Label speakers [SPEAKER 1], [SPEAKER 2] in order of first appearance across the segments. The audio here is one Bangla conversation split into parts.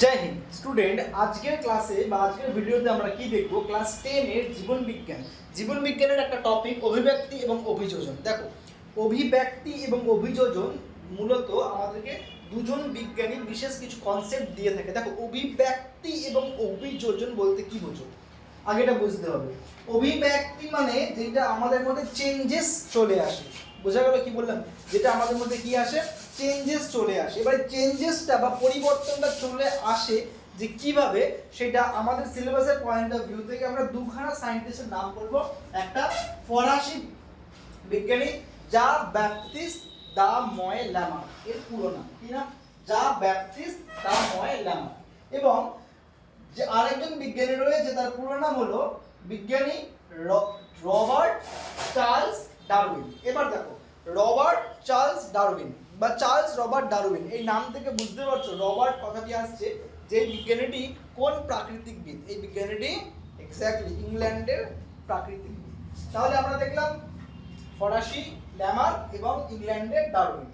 [SPEAKER 1] জয় হিন্দ। স্টুডেন্ট আজকের ক্লাসে বা আজকের ভিডিওতে আমরা কি দেখব? ক্লাস টেনের জীবন বিজ্ঞান। জীবন বিজ্ঞানের একটা টপিক অভিব্যক্তি এবং অভিযোজন। দেখো, অভিব্যক্তি এবং অভিযোজন মূলত আমাদেরকে দুজন বিজ্ঞানী বিশেষ কিছু কনসেপ্ট দিয়ে থাকে। দেখো, অভিব্যক্তি এবং অভিযোজন বলতে কি বোঝো? আগে এটা বুঝতে হবে। অভিব্যক্তি মানে যেটা আমাদের মধ্যে চেঞ্জেস চলে আসে। বোঝা গেল কি বললাম? যেটা আমাদের মধ্যে কি আসে? চেঞ্জেস চলে আসে। এবারে চেঞ্জেসটা বা পরিবর্তনটা চলে আসে যে কীভাবে, সেটা আমাদের সিলেবাসের পয়েন্ট অফ ভিউ থেকে আমরা দুখানা সায়েন্টিস্টের নাম করব একটা ফরাসি বিজ্ঞানী, যা ব্যাপটিস্ট দা ময় ল্যামা, এর পুরো নাম। কি নাম? যা ব্যাপটিস্ট দা ময় ল্যামা। এবং যে আরেকজন বিজ্ঞানী রয়েছে, তার পুরো নাম হলো বিজ্ঞানী রবার্ট চার্লস ডারউইন। এবার দেখো, রবার্ট চার্লস ডারউইন বা চার্লস রবার্ট ডারউইন। এই নাম থেকে বুঝতে পারছ, রবার্ট কথাটি আসছে যে বিজ্ঞানীটি কোন প্রাকৃতিকবিদ এই বিজ্ঞানীটি এক্স্যাক্টলি ইংল্যান্ডের প্রাকৃতিকবিদ তাহলে আমরা দেখলাম ফরাসি ল্যামার এবং ইংল্যান্ডের ডারউইন।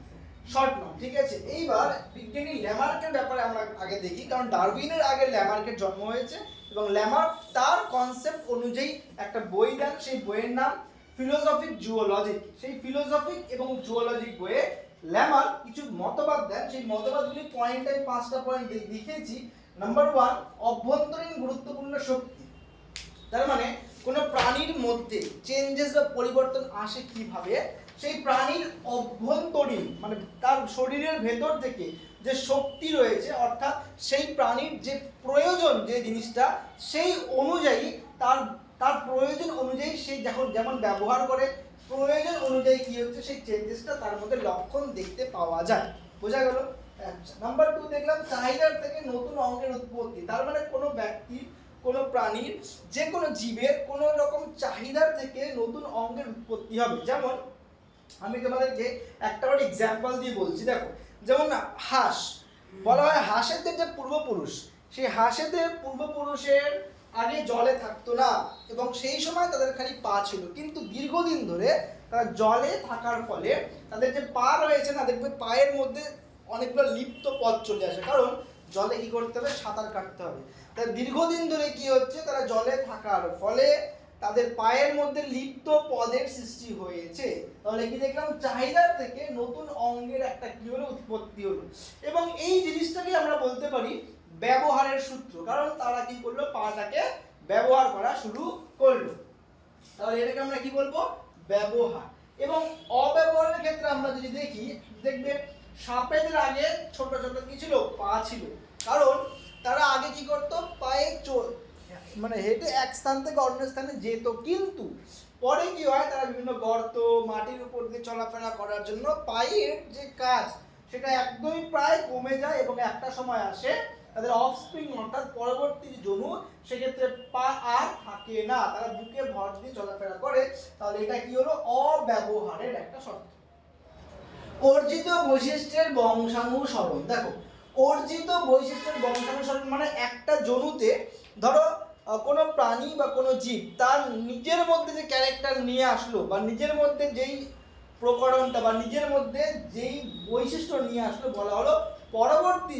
[SPEAKER 1] শর্ট নাম ঠিক আছে? এইবার বিজ্ঞানী ল্যামার্কের ব্যাপারে আমরা আগে দেখি, কারণ ডারউইনের আগে ল্যামার্কের জন্ম হয়েছে এবং ল্যামার্ক তার কনসেপ্ট অনুযায়ী একটা বই দেন, সেই বইয়ের নাম ফিলোসফিক জুওলজিক সেই ফিলোসফিক এবং জুওলজিক বইয়ে ল্যামার কিছু মতবাদ দেন, সেই মতবাদগুলি পয়েন্ট পাঁচটা পয়েন্ট লিখেছি। নাম্বার ওয়ান অভ্যন্তরীণ গুরুত্বপূর্ণ শক্তি। তার মানে কোনো প্রাণীর মধ্যে চেঞ্জেস বা পরিবর্তন আসে কীভাবে? সেই প্রাণীর অভ্যন্তরীণ মানে তার শরীরের ভেতর থেকে যে শক্তি রয়েছে, অর্থাৎ সেই প্রাণীর যে প্রয়োজন যে জিনিসটা, সেই অনুযায়ী তার তার প্রয়োজন অনুযায়ী সেই যখন যেমন ব্যবহার করে প্রয়োজন অনুযায়ী কি হচ্ছে? সেই চেঞ্জেসটা তার মধ্যে লক্ষণ দেখতে পাওয়া যায়। বোঝা গেল? আচ্ছা নাম্বার টু দেখলাম, চাহিদার থেকে নতুন অঙ্গের উৎপত্তি। তার মানে কোনো ব্যক্তির কোনো প্রাণীর যে কোনো জীবের কোনো রকম চাহিদার থেকে নতুন অঙ্গের উৎপত্তি হবে। যেমন, আমি তোমাদেরকে একটা করে এক্সাম্পল দিয়ে বলছি, দেখো। যেমন হাঁস। বলা হয় হাঁসেদের যে পূর্বপুরুষ, সেই হাঁসেদের পূর্বপুরুষের আগে জলে থাকতো না এবং সেই সময় তাদের খালি পা ছিল। কিন্তু দীর্ঘদিন ধরে তারা জলে থাকার ফলে তাদের যে পা রয়েছে না, দেখবে পায়ের মধ্যে অনেকগুলো লিপ্ত পথ চলে আসে। কারণ জলে কি করতে হবে? সাঁতার কাটতে হবে। তাই দীর্ঘদিন ধরে কি হচ্ছে? তারা জলে থাকার ফলে তাদের পায়ের মধ্যে লিপ্ত পদের সৃষ্টি হয়েছে। তাহলে কি দেখলাম? চাহিদার থেকে নতুন অঙ্গের একটা কি হলো? উৎপত্তি হলো। এবং এই জিনিসটাকে আমরা বলতে পারি ব্যবহারের সূত্র। কারণ তারা কি করল? পাটাকে ব্যবহার করা শুরু করল। তাহলে এটাকে আমরা কি বলব? ব্যবহার। এবং অব্যবহারের ক্ষেত্রে আমরা যদি দেখি, দেখবে সাপেদের আগে ছোট ছোট কি ছিল? পা ছিল। কারণ তারা আগে কি করতো? পায়ে চো- মানে হেঁটে এক স্থান থেকে অন্য স্থানে যেত। কিন্তু পরে কি হয়? তারা বিভিন্ন গর্ত, মাটির উপর দিয়ে চলাফেরা করার জন্য পায়ের যে কাজ, সেটা একদমই প্রায় কমে যায় এবং একটা সময় আসে তাদের অফস্প্রিং অর্থাৎ পরবর্তী যে জনু, সেক্ষেত্রে পা আর থাকে না। তারা বুকে ভর দিয়ে চলাফেরা করে। তাহলে এটা কি হলো? অব্যবহারের একটা শর্ত। অর্জিত বৈশিষ্ট্যের বংশানুসরণ দেখো, অর্জিত বৈশিষ্ট্যের বংশানুসরণ মানে একটা জনুতে, ধরো কোনো প্রাণী বা কোনো জীব, তার নিজের মধ্যে যে ক্যারেক্টার নিয়ে আসলো, বা নিজের মধ্যে যেই প্রকরণটা, বা নিজের মধ্যে যেই বৈশিষ্ট্য নিয়ে আসলো বলা হলো পরবর্তী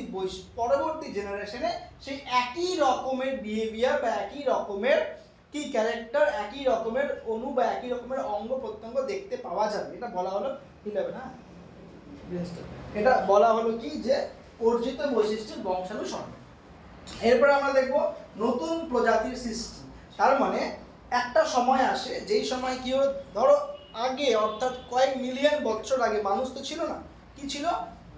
[SPEAKER 1] পরবর্তী জেনারেশনে সেই একই রকমের বিহেভিয়ার বা একই রকমের কি ক্যারেক্টার একই রকমের অনু বা একই রকমের অঙ্গ প্রত্যঙ্গ দেখতে পাওয়া যাবে। এটা বলা হলো ইলেভেন হ্যাঁ এটা বলা হলো কি যে অর্জিত বৈশিষ্ট্যের বংশানুসরণ এরপরে আমরা দেখব নতুন প্রজাতির সৃষ্টি। তার মানে একটা সময় আসে, যেই সময় কি হলো? ধরো আগে অর্থাৎ কয়েক মিলিয়ন বছর আগে মানুষ তো ছিল না। কি ছিল?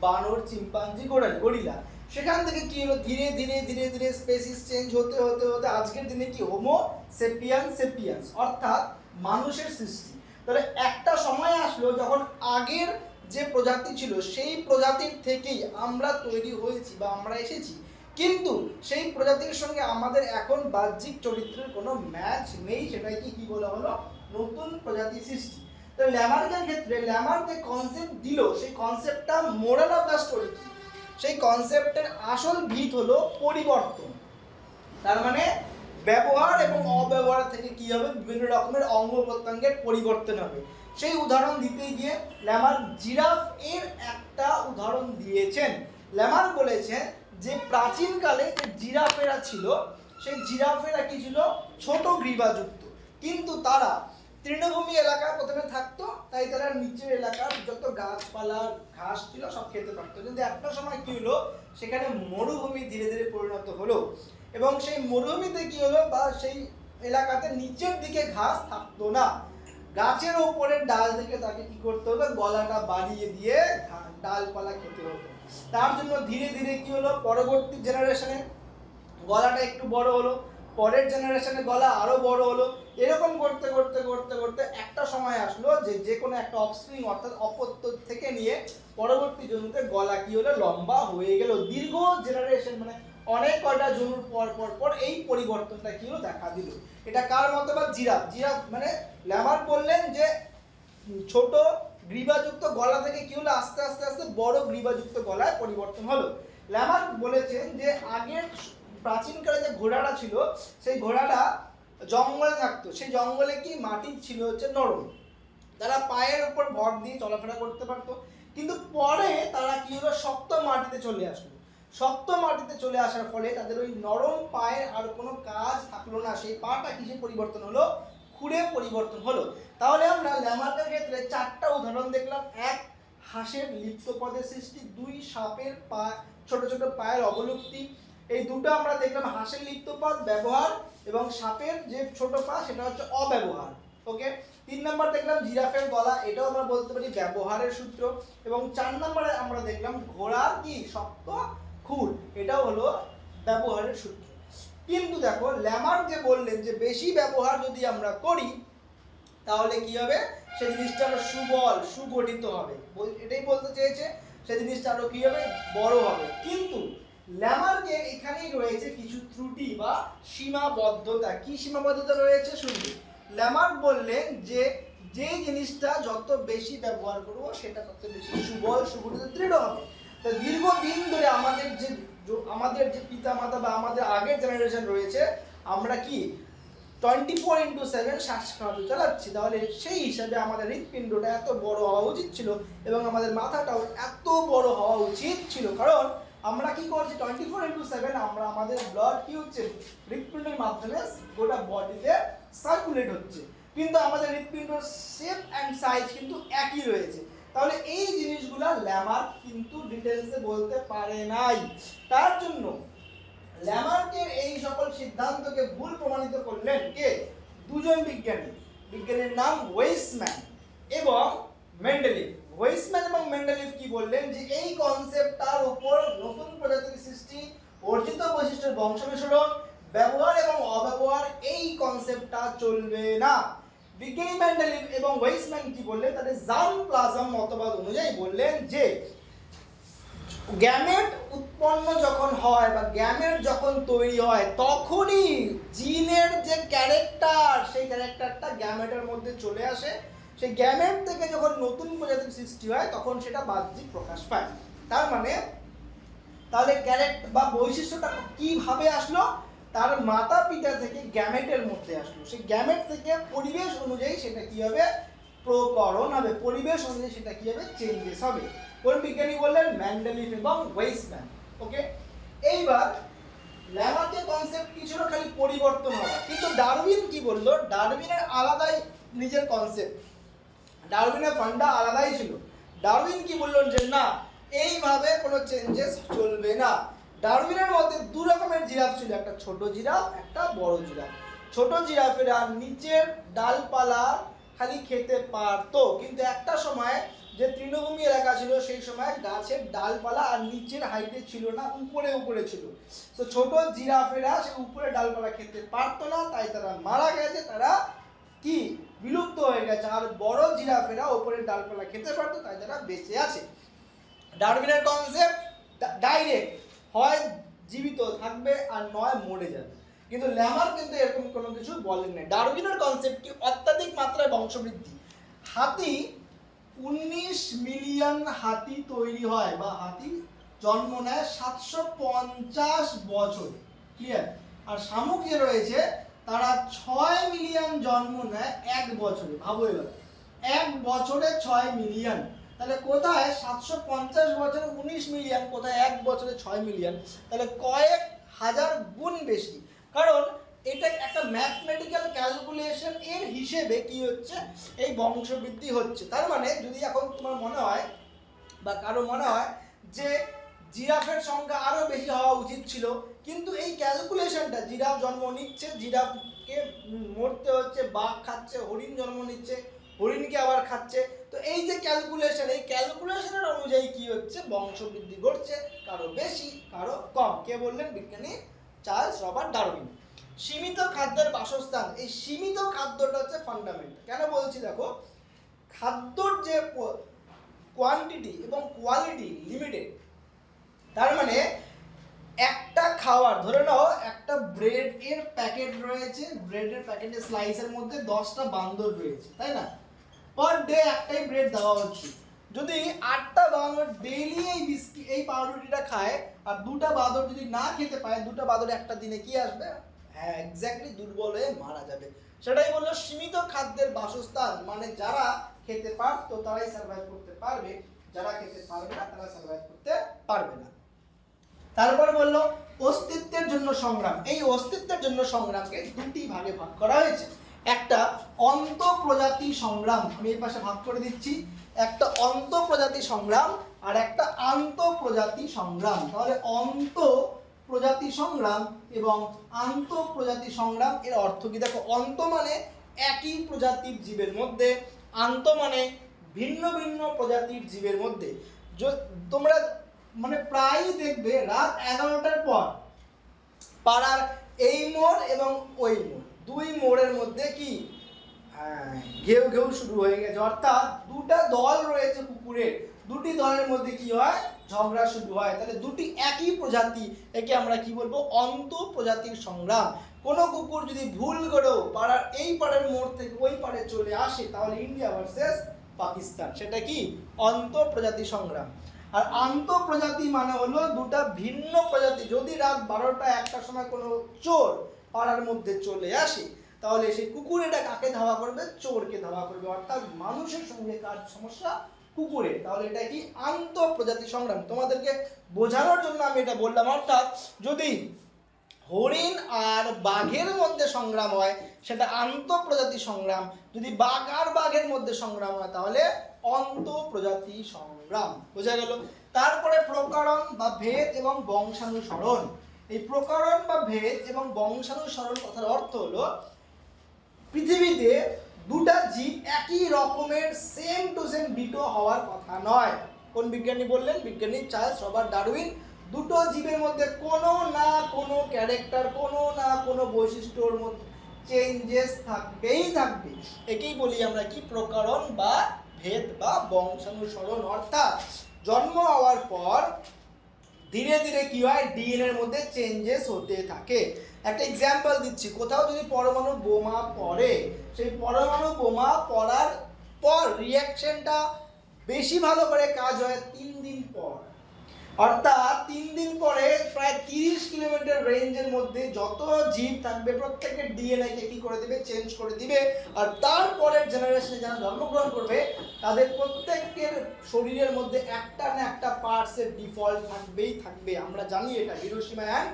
[SPEAKER 1] বানর, চিম্পাঞ্জি, গোড়াল, গরিলা। সেখান থেকে কি হলো? ধীরে ধীরে ধীরে ধীরে স্পেসিস চেঞ্জ হতে হতে হতে আজকের দিনে কি হোমো সেপিয়ান সেপিয়ান্স অর্থাৎ মানুষের সৃষ্টি। তাহলে একটা সময় আসলো যখন আগের যে প্রজাতি ছিল, সেই প্রজাতির থেকেই আমরা তৈরি হয়েছি বা আমরা এসেছি। কিন্তু সেই প্রজাতির সঙ্গে আমাদের এখন বাহ্যিক চরিত্রের কোনো ম্যাচ নেই সেটাই কি কি বলা হলো? নতুন প্রজাতি সৃষ্টি। তো ল্যামার্কের ক্ষেত্রে ল্যামার যে কনসেপ্ট দিল, সেই কনসেপ্টটা মোরাল অফ দ্য স্টোরি কি? সেই কনসেপ্টের আসল ভিত হলো পরিবর্তন। তার মানে ব্যবহার এবং অব্যবহার থেকে কি হবে? বিভিন্ন রকমের অঙ্গ প্রত্যঙ্গের পরিবর্তন হবে। সেই উদাহরণ দিতে গিয়ে ল্যামার জিরাফ এর একটা উদাহরণ দিয়েছেন। ল্যামার বলেছেন যে প্রাচীনকালে যে জিরাফেরা ছিল, সেই জিরাফেরা কি ছিল? ছোট গ্রীবাযুক্ত। কিন্তু তারা তৃণভূমি এলাকা প্রথমে থাকতো, তাই তারা নিচের এলাকার যত গাছপালা, ঘাস ছিল, সব খেতে পারতো। কিন্তু একটা সময় কি হলো, সেখানে মরুভূমি ধীরে ধীরে পরিণত হলো। এবং সেই মরুভূমিতে কি হলো, বা সেই এলাকাতে নিচের দিকে ঘাস থাকতো না। গাছের ওপরের ডাল থেকে তাকে কি করতে হতো গলাটা বাড়িয়ে দিয়ে ডালপালা খেতে হতো। তার জন্য ধীরে ধীরে কি হলো, পরবর্তী জেনারেশনে গলাটা একটু বড় হলো। পরের জেনারেশনে গলা আরও বড় হলো। এরকম করতে করতে করতে করতে একটা সময় আসলো যে যে কোনো একটা অফস্প্রিং অর্থাৎ অপত্য থেকে নিয়ে পরবর্তী জন্মতে গলা কি হলো? লম্বা হয়ে গেল। দীর্ঘ জেনারেশন মানে অনেক কয়টা জন্মর পর পর পর এই পরিবর্তনটা কি হলো? দেখা দিল। এটা কার মতবাদ? জিরাফ। জিরাফ মানে ল্যামার বললেন যে ছোট গ্রীবাযুক্ত গলা থেকে কি হলো? আস্তে আস্তে আস্তে বড় গ্রীবাযুক্ত গলায় পরিবর্তন হলো। ল্যামার বলেছেন যে আগের প্রাচীনকালে যে ঘোড়াটা ছিল, সেই ঘোড়াটা জঙ্গলে থাকতো। সেই জঙ্গলে কি মাটি ছিল হচ্ছে নরম। তারা পায়ের উপর ভর দিয়ে চলাফেরা করতে পারতো। কিন্তু পরে তারা কি হলো? শক্ত মাটিতে চলে আসলো। শক্ত মাটিতে চলে আসার ফলে তাদের ওই নরম পায়ের আর কোনো কাজ থাকল না। সেই পাটা কিসে পরিবর্তন হলো? খুঁড়ে পরিবর্তন হলো। তাহলে আমরা ল্যামার্কের ক্ষেত্রে চারটা উদাহরণ দেখলাম। এক, হাঁসের লিপ্ত পদের সৃষ্টি। দুই, সাপের পা ছোট ছোট পায়ের অবলুপ্তি। এই দুটো আমরা দেখলাম হাঁসের লিপ্ত পদ, ব্যবহার এবং সাপের যে ছোট পা, সেটা হচ্ছে অব্যবহার। ওকে? তিন নম্বর দেখলাম জিরাফের গলা, এটাও আমরা বলতে পারি ব্যবহারের সূত্র। এবং চার নম্বরে আমরা দেখলাম ঘোড়ার কি? শক্ত খুর। এটাও হলো ব্যবহারের সূত্র। কিন্তু দেখো ল্যামার যে বললেন যে বেশি ব্যবহার যদি আমরা করি, তাহলে কি হবে? সেই জিনিসটা আরও সুবল, সুগঠিত হবে। এটাই বলতে চেয়েছে। সেই জিনিসটা আরও কি হবে? বড় হবে। কিন্তু ল্যামার্কে এখানেই রয়েছে কিছু ত্রুটি বা সীমাবদ্ধতা। কি সীমাবদ্ধতা রয়েছে? শুনবি ল্যামার্ক বললেন যে যে জিনিসটা যত বেশি ব্যবহার করব, সেটা তত বেশি সুবল সুগঠিত দৃঢ় হবে। তো দীর্ঘদিন ধরে আমাদের যে আমাদের যে পিতামাতা বা আমাদের আগের জেনারেশন রয়েছে, আমরা কি টোয়েন্টি ফোর ইন্টু সেভেন শ্বাস খাওয়াতে চালাচ্ছি। তাহলে সেই হিসাবে আমাদের হৃৎপিণ্ডটা এত বড় হওয়া উচিত ছিল এবং আমাদের মাথাটাও এত বড় হওয়া উচিত ছিল। কারণ আমরা কি করছি? টোয়েন্টি ফোর ইন্টু সেভেন আমরা আমাদের ব্লাড কি হচ্ছে? হৃৎপিণ্ডের মাধ্যমে গোটা বডিতে সার্কুলেট হচ্ছে। কিন্তু আমাদের হৃৎপিণ্ডর শেপ অ্যান্ড সাইজ কিন্তু একই রয়েছে। তাহলে এই জিনিসগুলা ল্যামার কিন্তু ডিটেলসে বলতে পারে নাই। তার জন্য ল্যামার্কের এই সকল সিদ্ধান্তকে ভুল প্রমাণিত করলেন কে? দুজন বিজ্ঞানী। বিজ্ঞানীর নাম ওয়েসম্যান এবং মেন্ডেলিভ ওয়েসম্যান এবং মেন্ডেলিভ কি বললেন? যে এই কনসেপ্টটার উপর নতুন প্রজাতির সৃষ্টি, অর্জিত বৈশিষ্ট্যের বংশবিসরণ ব্যবহার এবং অব্যবহার, এই কনসেপ্টটা চলবে না। বিজ্ঞানী মেন্ডেলিভ এবং ওয়েসম্যান কি বললেন? তাদের জাম প্লাজম মতবাদ অনুযায়ী বললেন যে গ্যামেট উৎপন্ন যখন হয় বা গ্যামেট যখন তৈরি হয়, তখনই জিনের যে ক্যারেক্টার সেই ক্যারেক্টারটা গ্যামেটের মধ্যে চলে আসে। সেই গ্যামেট থেকে যখন নতুন প্রজাতির সৃষ্টি হয়, তখন সেটা বাহ্যিক প্রকাশ পায়। তার মানে তাহলে ক্যারেক্ট বা বৈশিষ্ট্যটা কীভাবে আসলো? তার মাতা পিতা থেকে গ্যামেটের মধ্যে আসলো। সেই গ্যামেট থেকে পরিবেশ অনুযায়ী সেটা কি হবে? প্রকরণ হবে। পরিবেশ অনুযায়ী সেটা কি হবে? চেঞ্জেস হবে। কোন বিজ্ঞানী বললেন ম্যান্ডেলিফ এবং ওয়েসম্যান। ওকে? এইবার ল্যামার্কের কনসেপ্ট কি ছিল? খালি পরিবর্তন হওয়া। কিন্তু ডারউইন কি বলল? ডারউইনের আলাদাই নিজের কনসেপ্ট ডারউইনের ফান্ডা আলাদাই ছিল। ডারউইন কি বললেন যে, না, এইভাবে কোনো চেঞ্জেস চলবে না। ডারউইনের মধ্যে দু রকমের জিরাফ ছিল, একটা ছোট জিরাফ, একটা বড় জিরাফ। ছোট জিরাফেরা নিচের ডালপালা খালি খেতে পারতো, কিন্তু একটা সময় যে তৃণভূমি এলাকা ছিল, সেই সময় গাছের ডালপালা আর নিচের হাইটে ছিল না, উপরে উপরে ছিল। তো ছোট জিরাফেরা সে উপরে ডালপালা খেতে পারতো না, তাই তারা মারা গেছে, তারা গেছে আর বড় জিরাফেরা ওপরের ডালপালা খেতে পারতো, তাই তারা বেঁচে আছে। ডারউইনের কনসেপ্ট ডাইরেক্ট হয় জীবিত, থাকবে আর নয় মরে যাবে। কিন্তু ল্যামার কিন্তু এরকম কোনো কিছু বলেন না কনসেপ্ট কি? অত্যাধিক মাত্রায় বংশবৃদ্ধি। হাতি উনিশ মিলিয়ন হাতি তৈরি হয় বা হাতি জন্ম নেয় সাতশো পঞ্চাশ বছর। ক্লিয়ার আর শামুক যে রয়েছে তারা ছয় মিলিয়ন জন্ম নেয় এক বছরে, ভাবো এবার। এক বছরে ছয় মিলিয়ন। তাহলে কোথায়? সাতশো পঞ্চাশ বছরে উনিশ মিলিয়ন, কোথায়? এক বছরে ছয় মিলিয়ন। তাহলে কয়েক হাজার গুণ বেশি। কারণ এটা একটা ম্যাথমেটিক্যাল ক্যালকুলেশন এর হিসেবে কি হচ্ছে? এই বংশবৃদ্ধি হচ্ছে। তার মানে যদি এখন তোমার মনে হয় বা কারও মনে হয় যে জিরাফের সংখ্যা আরও বেশি হওয়া উচিত ছিল কিন্তু এই ক্যালকুলেশনটা জিরাফ জন্ম নিচ্ছে, জিরাফকে মরতে হচ্ছে, বাঘ খাচ্ছে, হরিণ জন্ম নিচ্ছে, হরিণকে আবার খাচ্ছে। তো এই যে ক্যালকুলেশন এই ক্যালকুলেশনের অনুযায়ী কি হচ্ছে? বংশবৃদ্ধি ঘটছে, কারও বেশি, কারও কম। কে বললেন? বিজ্ঞানী চার্লস রবার্ট ডারউইন। সীমিত খাদ্যের বাসস্থান, এই সীমিত খাদ্যটা হচ্ছে ফান্ডামেন্টাল কেন বলছি দেখো? খাদ্যর যে কোয়ান্টিটি এবং কোয়ালিটি লিমিটেড তার মানে একটা খাওয়ার, ধরে নাও একটা ব্রেড এর প্যাকেট রয়েছে ব্রেডের প্যাকেটের স্লাইসের মধ্যে দশটা বান্দর রয়েছে, তাই না? পার ডে একটাই ব্রেড দেওয়া হচ্ছে। যদি আটটা বাঁদর ডেইলি এই বিস্কি এই পাউরুটিটা খায়, আর দুটা বাঁদর যদি না খেতে পায়, দুটা বাঁদর একটা দিনে কি আসবে? হ্যাঁ এক্স্যাক্টলি দুর্বল হয়ে মারা যাবে। সেটাই বলল সীমিত খাদ্যের বাসস্থান মানে যারা খেতে পারতো তারাই সার্ভাইভ করতে পারবে, যারা খেতে পারবে না তারা সার্ভাইভ করতে পারবে না। তারপর বলল, অস্তিত্বের জন্য সংগ্রাম। এই অস্তিত্বের জন্য সংগ্রামকে দুটি ভাগে ভাগ করা হয়েছে। একটা অন্ত প্রজাতি সংগ্রাম, আমি এই পাশে ভাগ করে দিচ্ছি। একটা অন্ত প্রজাতি সংগ্রাম আর একটা আন্ত প্রজাতি সংগ্রাম। তাহলে অন্ত প্রজাতি সংগ্রাম এবং আন্ত প্রজাতি সংগ্রাম, এর অর্থ কি? দেখো, অন্ত মানে একই প্রজাতির জীবের মধ্যে, আন্ত মানে ভিন্ন ভিন্ন প্রজাতির জীবের মধ্যে। তোমরা মানে প্রায়ই দেখবে রাত এগারোটার পর পাড়ার এই মোড় এবং ওই মোড়। দুই মোড়ের মধ্যে কি? হ্যাঁ, ঘেউ ঘেউ শুরু হয়ে গেছে। অর্থাৎ দুটা দল রয়েছে কুকুরের দুটি দলের মধ্যে কি হয়? ঝগড়া শুরু হয়। তাহলে দুটি একই প্রজাতি একে আমরা কি বলব? অন্ত প্রজাতির সংগ্রাম। কোনো কুকুর যদি ভুল করেও পাড়ার এই পাড়ের মোড় থেকে ওই পাড়ে চলে আসে তাহলে ইন্ডিয়া ভার্সেস পাকিস্তান। সেটা কি? অন্ত প্রজাতি সংগ্রাম। আর আন্ত প্রজাতি মানে হলো দুটা ভিন্ন প্রজাতি। যদি রাত বারোটা, একটার সময় কোনো চোর পাড়ার মধ্যে চলে আসে, তাহলে সেই কুকুর এটা কাকে ধাওয়া করবে? চোরকে ধাওয়া করবে। অর্থাৎ মানুষের সঙ্গে কার সমস্যা? কুকুরের। তাহলে এটা কি আন্ত প্রজাতি সংগ্রাম? তোমাদেরকে বোঝানোর জন্য আমি এটা বললাম। অর্থাৎ যদি হরিণ আর বাঘের মধ্যে সংগ্রাম হয়, সেটা আন্ত প্রজাতি সংগ্রাম। যদি বাঘ আর বাঘের মধ্যে সংগ্রাম হয়, তাহলে অন্ত প্রজাতি সংগ্রাম বোঝা গেল? তারপরে প্রকরণ বা ভেদ এবং বংশানুসরণ। এই প্রকরণ বা ভেদ এবং বংশানুসরণ কথার অর্থ হলো, পৃথিবীতে দুটা জীব একই রকমের সেম টু সেম ডিটো হওয়ার কথা নয়। কোন বিজ্ঞানী বললেন? বিজ্ঞানী চার্লস রবার্ট ডারউইন, দুটো জীবের মধ্যে কোনো না কোনো ক্যারেক্টার কোনো না কোনো বৈশিষ্ট্যর মধ্যে চেঞ্জেস থাকবেই থাকবে। একেই বলি আমরা কি? প্রকরণ বা ভেদ বা বংশানুসরণ, অর্থাৎ জন্ম হওয়ার পর ধীরে ধীরে কি হয়? ডিএনএ এর মধ্যে চেঞ্জেস হতে থাকে। একটা এক্সাম্পল দিচ্ছি। কোথাও যদি পরমাণু বোমা পড়ে, সেই পরমাণু বোমা পড়ার পর রিয়াকশনটা বেশি ভালো করে কাজ হয় তিন দিন পর। অর্থাৎ তিন দিন পরে প্রায় তিরিশ কিলোমিটার রেঞ্জের মধ্যে যত জীব থাকবে, প্রত্যেকের ডিএনএ কে কি করে দিবে? চেঞ্জ করে দিবে। আর তারপরের জেনারেশনে যারা জন্মগ্রহণ করবে, তাদের প্রত্যেকের শরীরের মধ্যে একটা না একটা পার্টসের ডিফল্ট থাকবেই থাকবে। আমরা জানি এটা হিরোসীমা অ্যান্ড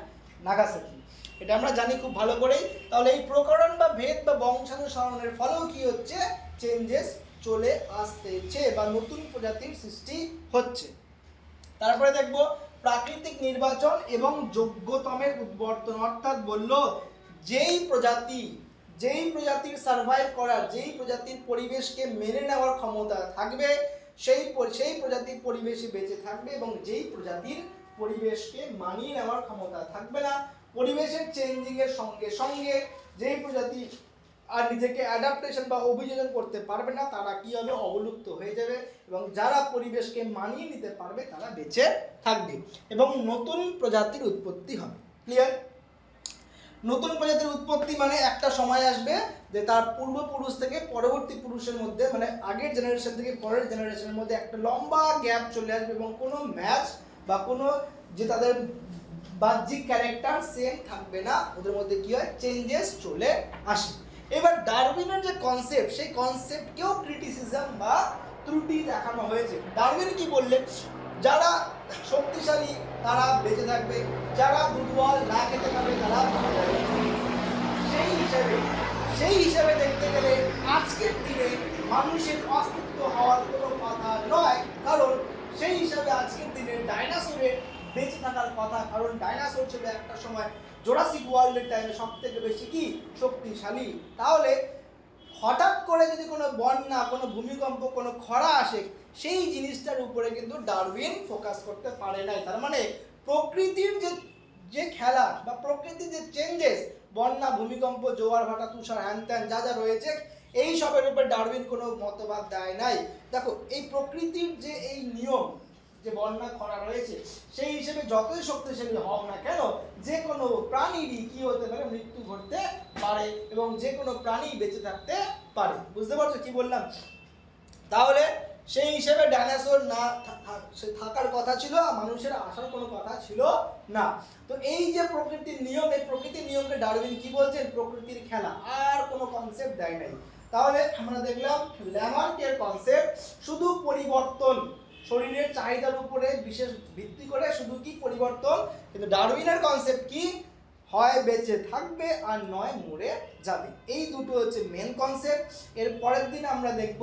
[SPEAKER 1] নাগাসাকি। এটা আমরা জানি খুব ভালো করেই। তাহলে এই প্রকরণ বা ভেদ বা বংশানুসরণের ফলেও কি হচ্ছে? চেঞ্জেস চলে আসতেছে বা নতুন প্রজাতির সৃষ্টি হচ্ছে। তারপরে দেখব প্রাকৃতিক নির্বাচন এবং যোগ্যতমের উদ্বর্তন। অর্থাৎ বলল, যেই প্রজাতি, যেই প্রজাতির সার্ভাইভ করার, যেই প্রজাতির পরিবেশকে মেনে নেওয়ার ক্ষমতা থাকবে, সেই সেই প্রজাতির পরিবেশে বেঁচে থাকবে এবং যেই প্রজাতির পরিবেশকে মানিয়ে নেওয়ার ক্ষমতা থাকবে না, পরিবেশের চেঞ্জিং এর সঙ্গে সঙ্গে যেই প্রজাতি আর নিজেকে অ্যাডাপ্টেশন বা অভিযোজন করতে পারবে না, তারা কি হবে অবলুপ্ত হয়ে যাবে এবং যারা পরিবেশকে মানিয়ে নিতে পারবে, তারা বেঁচে থাকবে এবং নতুন প্রজাতির উৎপত্তি হবে। ক্লিয়ার নতুন প্রজাতির উৎপত্তি মানে একটা সময় আসবে যে তার পূর্বপুরুষ থেকে পরবর্তী পুরুষের মধ্যে মানে আগের জেনারেশন থেকে পরের জেনারেশনের মধ্যে একটা লম্বা গ্যাপ চলে আসবে এবং কোনো ম্যাচ বা কোনো যে তাদের বাহ্যিক ক্যারেক্টার সেম থাকবে না, ওদের মধ্যে কি হয়? চেঞ্জেস চলে আসে এবার ডারউইনের যে কনসেপ্ট সেই কনসেপ্টকেও ক্রিটিসিজম বা ত্রুটি দেখানো হয়েছে। ডারউইন কি বললেন? যারা শক্তিশালী, তারা বেঁচে থাকবে। যারা দুর্বল, না খেতে পারবে, তারা সেই হিসেবে সেই হিসেবে দেখতে গেলে আজকের দিনে মানুষের অস্তিত্ব হওয়ার কোনো কথা নয়। কারণ সেই হিসাবে আজকের দিনে ডাইনাসরের বেঁচে থাকার কথা। কারণ ডাইনাসর ছিল একটা সময় জোরাসিক ওয়ার্ল্ডের টাইমে সব থেকে বেশি কি শক্তিশালী? তাহলে হঠাৎ করে যদি কোনো বন্যা, কোনো ভূমিকম্প, কোনো খরা আসে, সেই জিনিসটার উপরে কিন্তু ডারউইন ফোকাস করতে পারে নাই। তার মানে প্রকৃতির যে যে খেলা বা প্রকৃতির যে চেঞ্জেস বন্যা, ভূমিকম্প, জোয়ার, ভাটা, তুষার, হ্যান ত্যান যা যা রয়েছে, এই সবের উপর ডারউইন কোনো মতবাদ দেয় নাই। দেখো, এই প্রকৃতির যে এই নিয়ম যে বন্যা খরা রয়েছে, সেই হিসেবে যতই শক্তিশালী হোক না কেন, যে কোনো প্রাণীরই কি হতে পারে, মৃত্যু ঘটতে পারে এবং যে কোনো প্রাণী বেঁচে থাকতে পারে। বুঝতে পারছ কি বললাম? তাহলে সেই হিসেবে ডাইনোসর না থাকার কথা ছিল মানুষের আসার কোনো কথা ছিল না। তো এই যে প্রকৃতির নিয়ম, এই প্রকৃতির নিয়মকে ডারউইন কি বলছেন? প্রকৃতির খেলা। আর কোনো কনসেপ্ট দেয় নাই। তাহলে আমরা দেখলাম ল্যামার্কের কনসেপ্ট শুধু পরিবর্তন। শরীরের চাহিদার উপরে বিশেষ ভিত্তি করে শুধু কি পরিবর্তন, কিন্তু ডারউইনের কনসেপ্ট কি? হয় বেঁচে থাকবে আর নয় মরে যাবে। এই দুটো হচ্ছে মেন কনসেপ্ট এর পরের দিন আমরা দেখব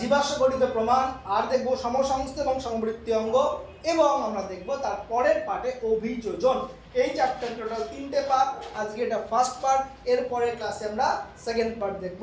[SPEAKER 1] জীবাশ্ম গঠিত প্রমাণ, আর দেখব সমসংস্থ এবং সমবৃত্তি অঙ্গ, এবং আমরা দেখব তার পরের পার্টে অভিযোজন। এই চ্যাপ্টার টোটাল তিনটে পার্ট আজকে এটা ফার্স্ট পার্ট এর পরের ক্লাসে আমরা সেকেন্ড পার্ট দেখব।